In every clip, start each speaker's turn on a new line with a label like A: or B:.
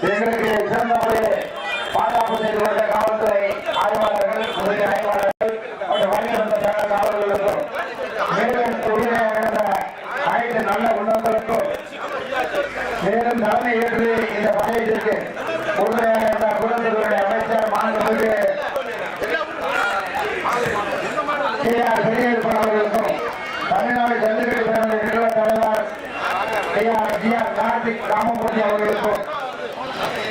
A: எங்களுக்கு சிறந்த பாதுகாப்பு செய்து கொண்ட காவல்துறை ஆய்வாளர்கள் உதவி ஆய்வாளர்கள் மற்றும் வணிக சங்க காவலர்களுக்கும் மேலும் உறுதியாக நடந்த அனைத்து நல்ல உள்ளங்களுக்கும் மேலும் தலைமை ஏற்று இந்த பணியத்திற்கு உறுதியாக இருந்த குழந்தைகளுடைய அமைச்சர் மாண்புமிகு கே ஆர் பெரியப்பன் அவர்களுக்கும் தமிழ்நாடு ஜல்லிக்கட்டு பேரவை நிறுவன தலைவர் K R G R Karthik Ramamoorthy அவர்களுக்கும்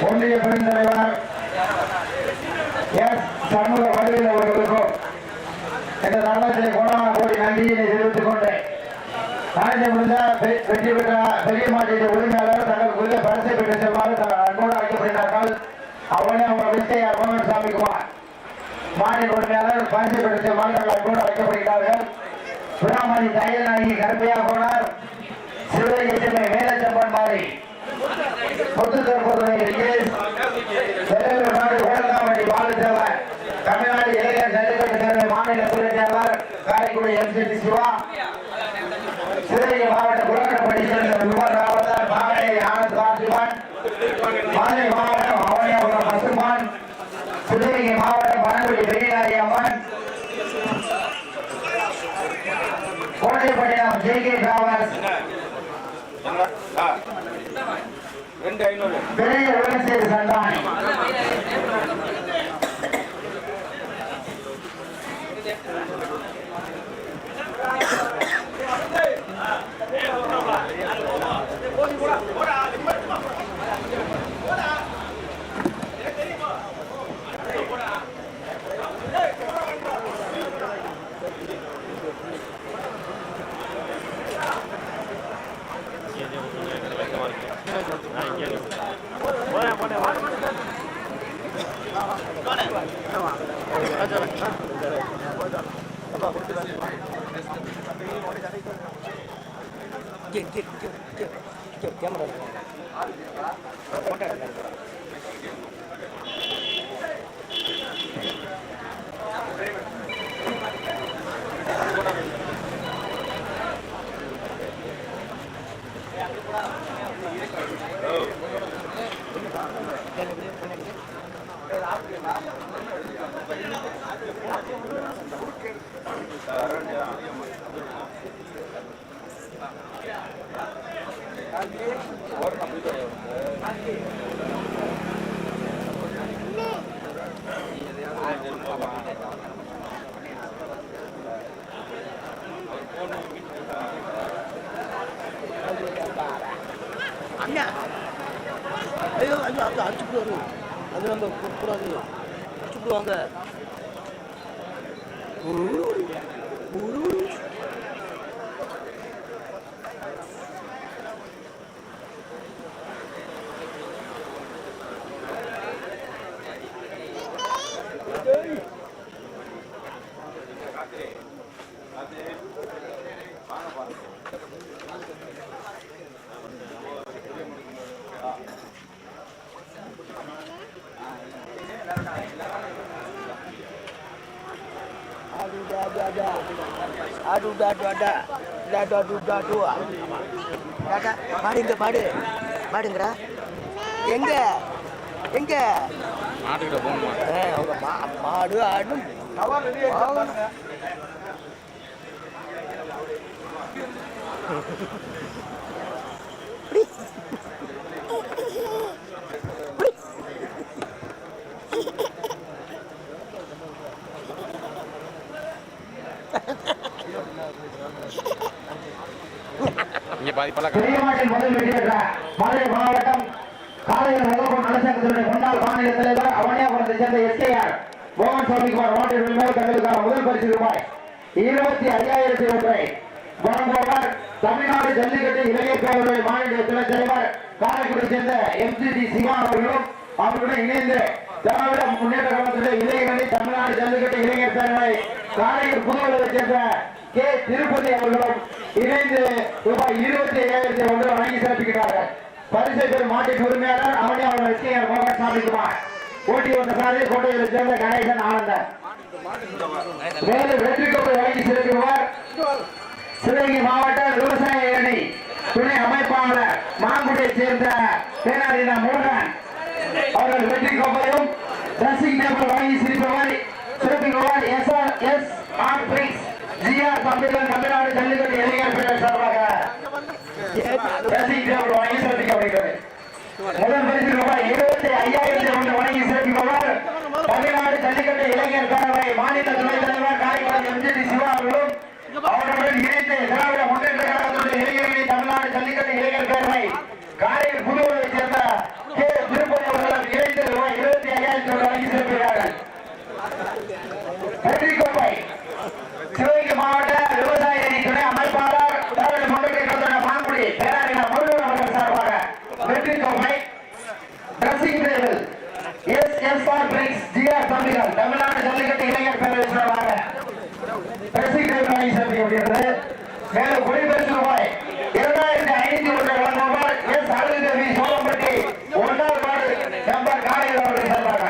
A: ஒன்றிய பெருந்தலைவர் எஸ் சண்முக வடிவில் அவர்களுக்கும் இந்த தருணத்தில் கோடான கோடி நன்றியினை தெரிவித்துக் கொண்டேன். காலேஜ் முடிந்த வெற்றி பெற்ற பெரிய மாட்டிய உரிமையாளர் தங்களுக்குரிய பரிசை பெற்று செல்வாறு த- அன்போடு அழைக்கப்படுகிறார்கள். அவனே அவர் விஜய் மோகன் சாமி குமார். மாநில உரிமையாளர் பரிசை பெற்று செல்வாறு தங்கள் அன்போடு அழைக்கப்படுகிறார்கள். சுடாமணி தையல் நாயகி கருப்பையா போனார் சிவகங்கை மேலச்சம்பன் மாறி முத்துக்கருப்பதுரை தற்போது செல்லூர் நாடு வேளாண்மை பாலுதேவர் தமிழ்நாடு இளைஞர் ஜல்லிக்கட்டு பேரவை மாநில துணைத் தலைவர் எம்சிடி சிவா சிவகங்கை மாவட்ட விமான ராவத்தர் பாகனை ஆனந்த் பார்த்திபன் மதுரை மாவட்டம் அவனியாபுரம் பசுமான் சிவகங்கை மாவட்டம் Panangudi Periyanayaki Amman Kottaipattinam J K travels Gracias.
B: ரெண்டு ஐநூறு
A: பெரிய உலகசேரி சண்டான்
C: வந்து அந்த குப்புறாங்க சுட்டுவாங்க dah. பாடுங்க பாடு பாடுங்கடா எங்க எங்க
B: மாட்டுக்கிட்ட
C: மாடு ஆடும் ஆடும்.
B: இங்க பாதி
A: பெரியமாட்டில் முதல் மதுரை மாவட்டம் காலையில் நலசங்கத்தினுடைய முன்னாள் மாநில தலைவர் அவனியாபுரத்தை சேர்ந்த மோகன் சுவாமிக்குமார் தங்களுக்கான முதல் பரிசு ரூபாய். இருபத்தி ஐயாயிரத்தி ஒன்றை வழங்குபவர் தமிழ்நாடு ஜல்லிக்கட்டு இளைஞர் பேரவை மாநில துணைத் தலைவர் காரைக்குடி சேர்ந்த எம்சிடி சிவா அவர்களும் அவர்களுடன் இணைந்து திராவிட முன்னேற்ற கழகத்துடைய இளைஞரணி தமிழ்நாடு ஜல்லிக்கட்டு இளைஞர் பேரவை காரையில் புதுவெளியை சேர்ந்த கே. திருப்பதி அவர்களும் இணைந்து ரூபாய் இருபத்தி ஐயாயிரத்தி ஒன்று வழங்கி சிறப்பிக்கிறார்கள் பரிசை பெறும் மாட்டின் உரிமையாளர் அவனியாளர் எஸ்கேஆர் மோகன் சாமிக்குமார் ஓட்டி வந்த சாரி கோட்டையில் சேர்ந்த கணேசன் ஆனந்தன். மேலும் வெற்றி கோப்பை வழங்கி சிறப்பிடுவார் சிவகங்கை மாவட்ட விவசாய அணி துணை அமைப்பாளர் மாங்குடியை சேர்ந்த பேனாடினா மோகன். அவர்கள் வெற்றி கோப்பையும் ட்ரெஸ்ஸிங் டேபிள் வாங்கி சிரிப்பவர் சிறப்பிக்குவார் S R S R bricks GR தம்பிகள் தமிழ்நாடு ஜல்லிக்கட்டு இளைஞர் சார்பாக வாங்கி சிறப்பிக்கப்படுகிறது முதல் பரிசு ரூபாய் இருபத்தி ஐயாயிரத்தி ஒன்று தமிழ்நாடு ஜல்லிக்கட்டு இளைஞர் பேரவை மாநில துணைத் தலைவர் காரைக்கால் எம்ஜிடி சிவா அவர்களும் அவர்களுடன் இணைத்து திராவிட முன்னேற்ற கழகத்துடைய இளைஞர்களின் தமிழ்நாடு ஜல்லிக்கட்டு இளைஞர் பேரவை காரையில் புதுவரை சேர்ந்த கே திருப்பதி அவர்களும் இணைந்து ரூபாய் இருபத்தி ஐயாயிரத்தி ஒன்று வழங்கி சிறப்பிக்கிறார்கள் வெற்றி கோப்பை சிவகங்கை மாவட்ட விவசாய அணி துணை அமைப்பாளர் திராவிட முன்னேற்ற கழகத்துடைய மாங்குடி பேராயர் முருகன் அவர்கள் சார்பாக வெற்றி கோப்பை dressing table S S R bricks GR தம்பிகள் தமிழ்நாடு ஜல்லிக்கட்டு இளைஞர் பேரவை சார்பாக டிரெஸ்ஸிங் டேபிள் வாங்கி சேர்க்கப்படுகிறது மேலும் குடிபெருக்கு ரூபாய் இரண்டாயிரத்தி ஐநூத்தி ஒன்றை வழங்குவார் எஸ் அருள்தேவி சோழம்பட்டி ஒன்றாவது வார்டு மெம்பர் காலையில் அவர்கள் சார்பாக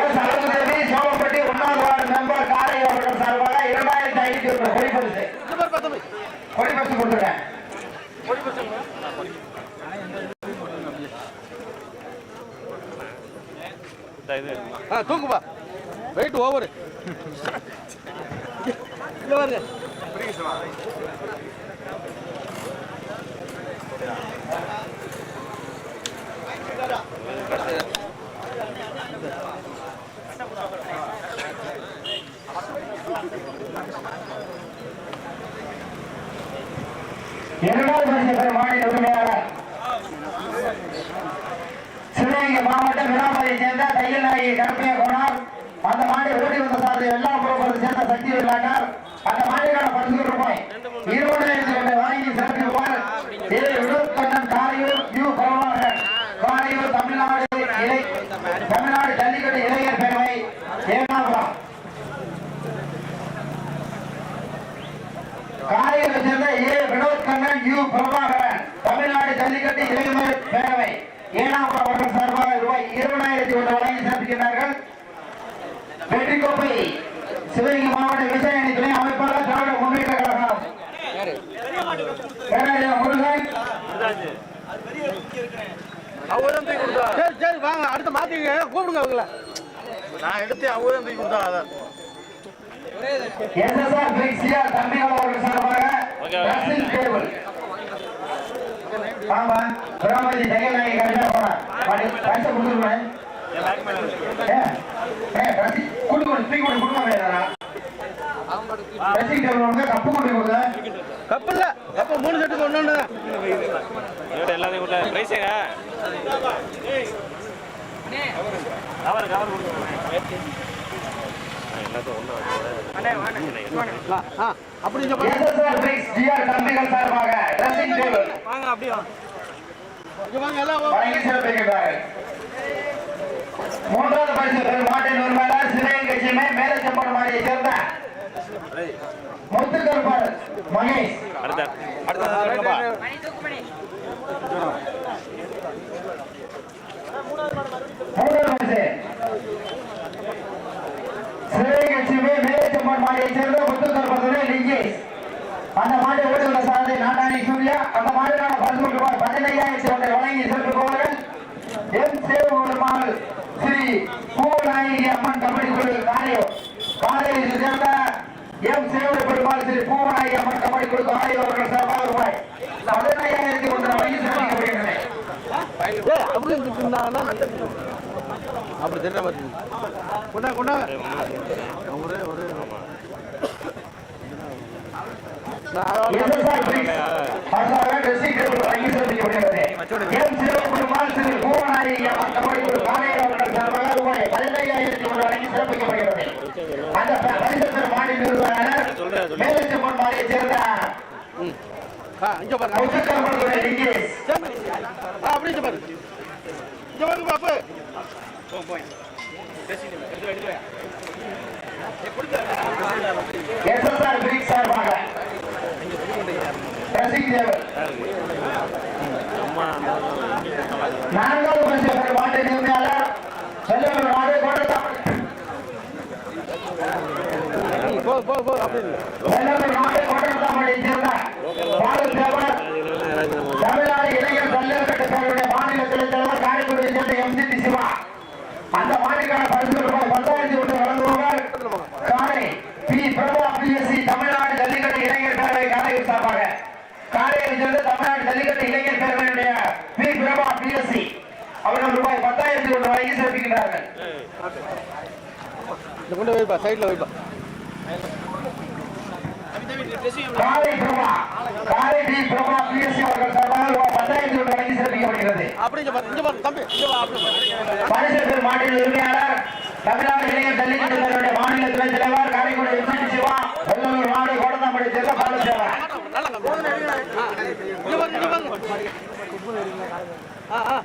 A: எஸ் அருள்தேவி சோழம்பட்டி ஒன்றாவது வார்டு மெம்பர் காலை அவர்கள் சார்பாக இரண்டாயிரத்தி ஐநூத்தி ஒன்று கொடிபரிசு கொடிபரிசு கொடுத்துருக்கேன்
B: இது.
D: ஆ தூக்குப்பா வெயிட் ஓவர் பாருங்க.
A: இரண்டாவது பரிசு பெறும் மாநில உரிமையாளர் சிவகங்கை மாவட்டம் விழாமலை சேர்ந்த தையல் நாயகி கருப்பைய கோனார். அந்த மாட்டை ஓடி வந்த சாரதி எல்லா புறப்பட்டு சேர்ந்த சக்தி விளையாட்டார் அந்த மாட்டுக்கான பரிசு ரூபாய் இருபதாயிரத்தி ஒன்றை வாங்கி சிறப்பிக்குமாறு ஏ காரையூர் யூ காரையூர் தமிழ்நாடு இளை தமிழ்நாடு ஜல்லிக்கட்டு இளைஞர் பேரவை ஏனாபுரம் காரையூரை சேர்ந்த ஏ வினோத் கண்ணன் யூ பிரபாகரன். தமிழ்நாடு ஜல்லிக்கட்டு இளைஞர் பேரவை ஏனாபுரம் அவர்கள் சார்பாக ரூபாய் இருபதாயிரத்தி ஒன்று வழங்கி சிறப்பிக்கின்றார்கள் வெற்றி கோப்பை சிவகங்கை மாவட்ட விவசாய அணி துணை அமைப்பாளர் திராவிட முன்னேற்ற கழகம் பேராயர் முருகன்
D: சரி சரி வாங்க அடுத்து மாத்திங்க கூப்பிடுங்க அவங்கள.
B: நான் எடுத்து அவங்க தான் தூக்கி கொடுத்தா அதை
A: எஸ்எஸ்ஆர் பிரிக்ஸியார் தம்பிகள் அவர்கள் சார்பாக ட்ரெஸ்ஸிங் டேபிள் ஆமா பிராமதி தையல் நாயகி கரெக்டா போனா பாடி பைசா கொடுத்துருவேன் கூட்டு கொடு தூக்கி கொடு கொடுக்க வேணா ட்ரெஸ்ஸிங் டேபிள் வந்து கப்பு கொண்டு கொடுங்க
D: கப்பு இல்ல. கப்பு மூணு செட்டுக்கு ஒன்று
B: இதோட எல்லாத்தையும் கொடுத்தா பிரைஸ் கவர் கவர்
A: மூன்றாவது பரிசு மாட்டின் உரிமையாளர் சிவகங்கை கட்சியுமே மேலச்சம்பரம் மாடியை சேர்ந்த முத்துக்கருப்பாள் மகேஷ். மூன்றாவது பரிசு சிவகங்கை கட்சியுமே மேலச்சம்பரம் மாடியை சேர்ந்த முத்துக்கருப்பாள் லிங்கேஷ். அந்த மாட்டை ஓடுகிற சாரதி நாட்டாணி சூர்யா. அந்த மாடுக்கான பரிசு ரூபாய் பதினையாயிரத்தி ஒன்றை வழங்கி செலுத்துபவர்கள் எம் சேவூர்மாள் ஸ்ரீ பூவநாயகி அம்மன் கபடி குழு காரியோ காலையில் சேர்ந்த எம் சேவூர் பெருமாள் ஸ்ரீ பூவநாயகி அம்மன் கபடி குழு காரியோ அவர்கள் சார்பாக ரூபாய் பதினையாயிரத்தி ஒன்று வழங்கி சிறப்பிக்கப்படுகின்றன
D: ஏய் அப்படி தெரியல கொண்டா கொண்டாங்க ஒரே ஒரே.
A: வழங்கி சிறப்பிக்கப்படுகிறது எம் சேவூர் பெருமாள் ஸ்ரீ பூவநாயகி அம்மன் கபடி குழு காரியோ அவர்கள் சார்பாக ரூபாய் பதினையாயிரத்தி ஒன்று வழங்கி சிறப்பிக்கப்படுகிறது அந்த பரிசு மாநில நிறுவனர் மேலச்சம்பன் மாடியை சேர்ந்த
D: ஆ இங்க பாருங்க
A: முத்துக்கருப்பன்
D: தமிழ்நாடு இளைஞர் பல்வேறு கட்டத்தினுடைய மாநில துணைத் தலைவர் காரைக்குடியை
A: சேர்ந்த எம் ஜி சிவா அந்த மாநிலக்கான பரிசு பத்தாயிரத்தி ஒன்று வழங்குவார் காரை
D: P Prabha B Sc Tamil Nadu Jallikattu
A: இளைஞர் பேரவை காரைக்குடி சார்பாக காரையை சேர்ந்த தமிழ்நாடு ஜல்லிக்கட்டு இளைஞர் பேரவை
D: இந்த பாரு. வைப்பா சைடில் வைப்பா
A: தமிழ்நாடு இளைஞர் ஜல்லிக்கட்டு மாநில தலைவர் காரைக்குடி சிவா மாடு கோடந்தாம்படி
D: ஆ ஆ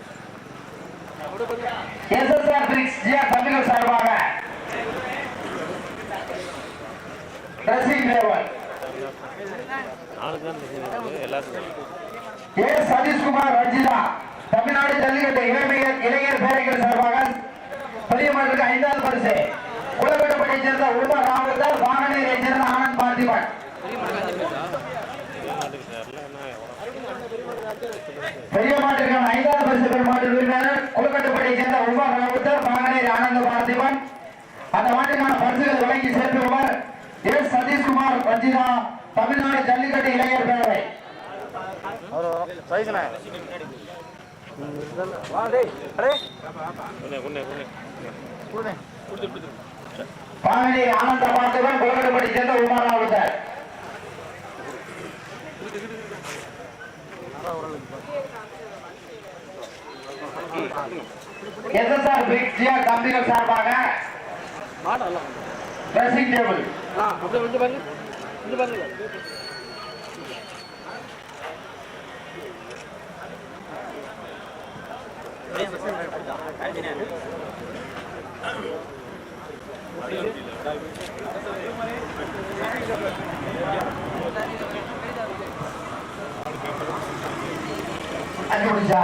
A: எஸ்எஸ்ஆர் பிரிக்ஸ் ஜிஆர் தமிழர் சார்பாக dressing table A Sathishkumar Ranjitha Tamil Nadu Jallikattu இளமையர் இளைஞர் பேரங்கள் சார்பாக பெரியமர்களுக்கு ஐந்தாவது பரிசு. குளக்கட்டுப்பட்டியைச் சேர்ந்த உமர் ராமதாஸ் வாகனீரைச் சேர்ந்த ஆனந்த் பார்த்திபன் பெரிய மாட்டிற்கான ஐந்தாவது பரிசு பெறும் மாட்டு சேர்ந்த ராமதாஸ் வாகனீர் ஆனந்த பார்த்திபன். அந்த மாட்டிற்கான பரிசுகள் வழங்கி சேர்த்துள்ளவர் எஸ். சதீஷ்குமார் ரஞ்சிதா தமிழ்நாடு ஜல்லிக்கட்டு இளைஞர் பேரவை.
B: குண்ணே குண்ணே குண்ணே
A: பாவனி ஆனந்த பார்த்திபன் குளக்கட்டுப்பட்டி சேர்ந்த ராமதாஸ் எஸ்எஸ்ஆர் பிக் ஜிஆர் கம்பிகள் சார்பாக ட்ரெஸ்ஸிங் டேபிள்
D: அப்படியே இங்கே பாருங்க. பாருங்க.
A: கண்டுபிடிச்சா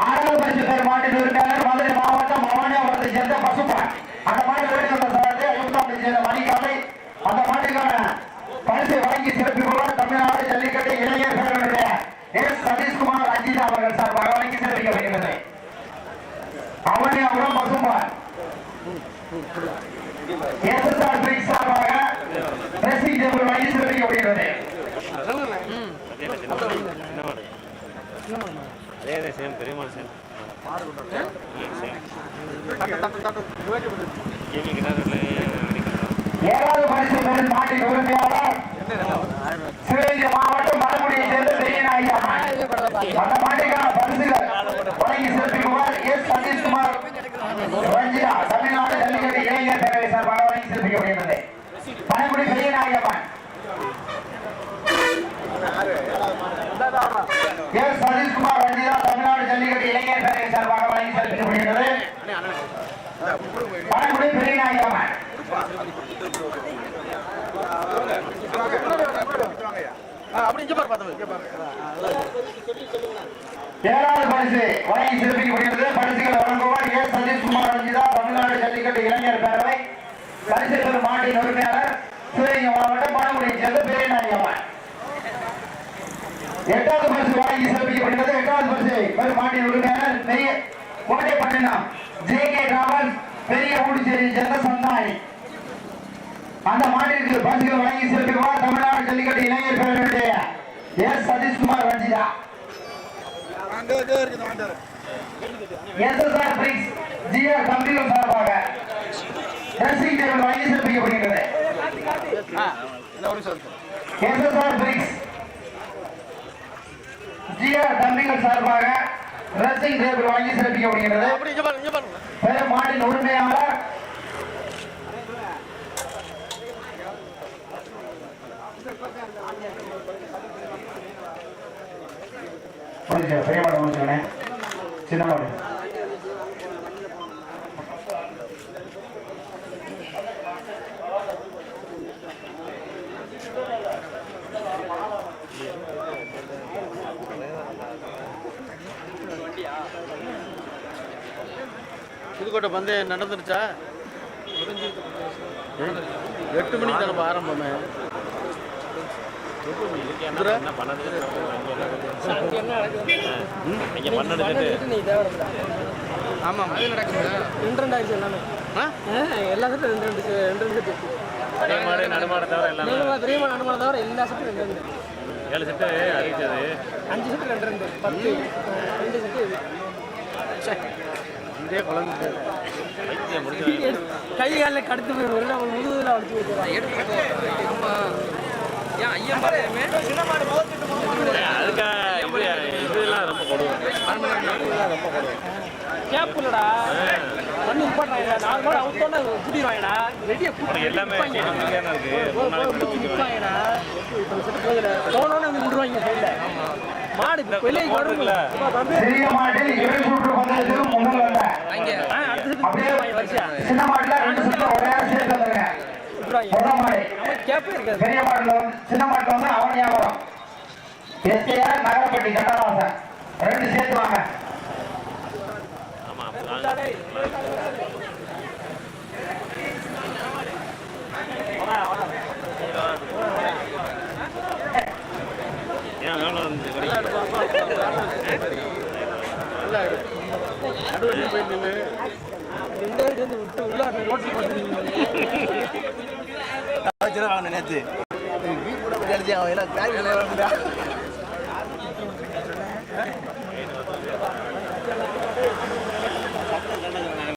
A: ஆறாவது பரிசு பேர் மாட்டின் உரிமையாளர் மதுரை மாவட்டம் பவானியாபுரத்தை சேர்ந்த பசுப்பான் அந்த மாட்டு ஓடி வந்த சாரத்தை ஐம்பத்தாண்டு சேர்ந்த மணிக்காலை அந்த மாட்டுக்கான பரிசை வழங்கி சிறப்பிப்பவர் தமிழ்நாடு ஜல்லிக்கட்டு இளைஞர் பேரவையுடைய எஸ். சதீஷ்குமார் அஜித் அவர்கள் சார்பாக வழங்கி சிறப்பிக்கப்படுகிறது. பவானியாபுரம் பசுப்பான் எஸ்எஸ்ஆர் பிரிக்ஸ் சார்பாக ட்ரெஸ்ஸிங் டேபிள் வழங்கி சிறப்பிக்கப்படுகிறது
B: சின்ன மாடு அதே அதே சேம் பெரிய சேம்
A: ஏழாவது பரிசு பெறும் மாட்டின் உரிமையாளர் மாவட்டம் மரமுடியை சேர்ந்த பெரியநாயகி அம்மன் அந்த மாட்டுக்கான பரிசுகள் வழங்கி சிறப்பிக்குமார் எஸ் சதீஷ்குமார் ரஞ்சிதா தமிழ்நாடு ஜல்லிக்கட்டு இளைஞர் பேரவை சார்பாக வழங்கி சிறப்பிக்கப்படுகிறது பனங்குடி பெரியநாயகி அம்மன் எஸ் சதீஷ்குமார் ரஞ்சிதா தமிழ்நாடு ஜல்லிக்கட்டு இளைஞர் பேரவை சார்பாக வழங்கி சிறப்பிக்கப்படுகிறது பனங்குடி பெரியநாயகி அம்மன்
D: ஆ அப்படி இங்கே பாரு தம்பி இங்கே பாரு
A: ஏழாவது பரிசு வழங்கி சிறப்பிக்கப்படுகிறது பரிசுகளை வழங்குவார் ஏ சதீஷ்குமார் ரஞ்சிதா தமிழ்நாடு ஜல்லிக்கட்டு இளைஞர் பேரவை பரிசு பெறும் மாட்டின் உரிமையாளர் சிவகங்கை மாவட்டம் பணமுடியை சேர்ந்த பெரியநாயகம்மன் எட்டாவது பரிசு வழங்கி சிறப்பிக்கப்படுகிறது எட்டாவது பரிசு பெறும் மாட்டின் உரிமையாளர் நெய்ய கோட்டைப்பட்டினம் ஜே. கே. ராவல் பெரிய ஊடிச்சேரியை சேர்ந்த சந்தானி. அந்த மாநிலத்தில் பரிசுகள் வழங்கி சிறப்பிக்குமார் தமிழ்நாடு ஜல்லிக்கட்டு இளைஞர் பேரவையுடைய ஏன் Satishkumar Ranjitha SSR bricks GR கம்பிகள் சார்பாக ட்ரெஸ்ஸிங் டேபிள் வழங்கி சிறப்பிக்கப்படுகிறது எஸ்எஸ்ஆர் பிரிக்ஸ் ஜிஆர் தம்பிகள் சார்பாக ட்ரெஸ்ஸிங் டேபிள் வாங்கி சிறப்பிக்கப்படுகிறது
D: அப்படி
A: உரிமையாளர் முடிஞ்சு பெரிய மாடு முடிச்சுக்கணே சின்ன மாடு
D: புதுக்கோட்டை பந்தயம் நடந்துருச்சா? எட்டு மணிக்கு தானே ஆரம்பமே. ஆமாம் அது நடக்குது.
E: ரெண்டு ரெண்டு ஆயிடுச்சு எல்லா சட்டும் ரெண்டு ரெண்டு ரெண்டு ரெண்டு
B: தவிர
E: எல்லா சட்டும் ரெண்டு அஞ்சு சட்டு ரெண்டு ரெண்டு. பத்து. கை காலில் கடுத்து போய் ஒரு நாள் முதுகில் அடிச்சு
B: வைக்கிறேன் எல்லாமே
E: மாடு
A: பெரிய மாட்டில் இறை சுற்று பந்தயத்தில் முதல் வந்த சின்ன மாட்டில் ரெண்டு பெரிய மாட்டிலும் சின்ன மாட்டிலும் அவன் வியாபாரம் எஸ்டிஆர் நகரப்பட்டி கட்டணவாசன் ரெண்டு சேர்த்து வாங்க
E: நடுவில் போய் நின்று
C: நேற்று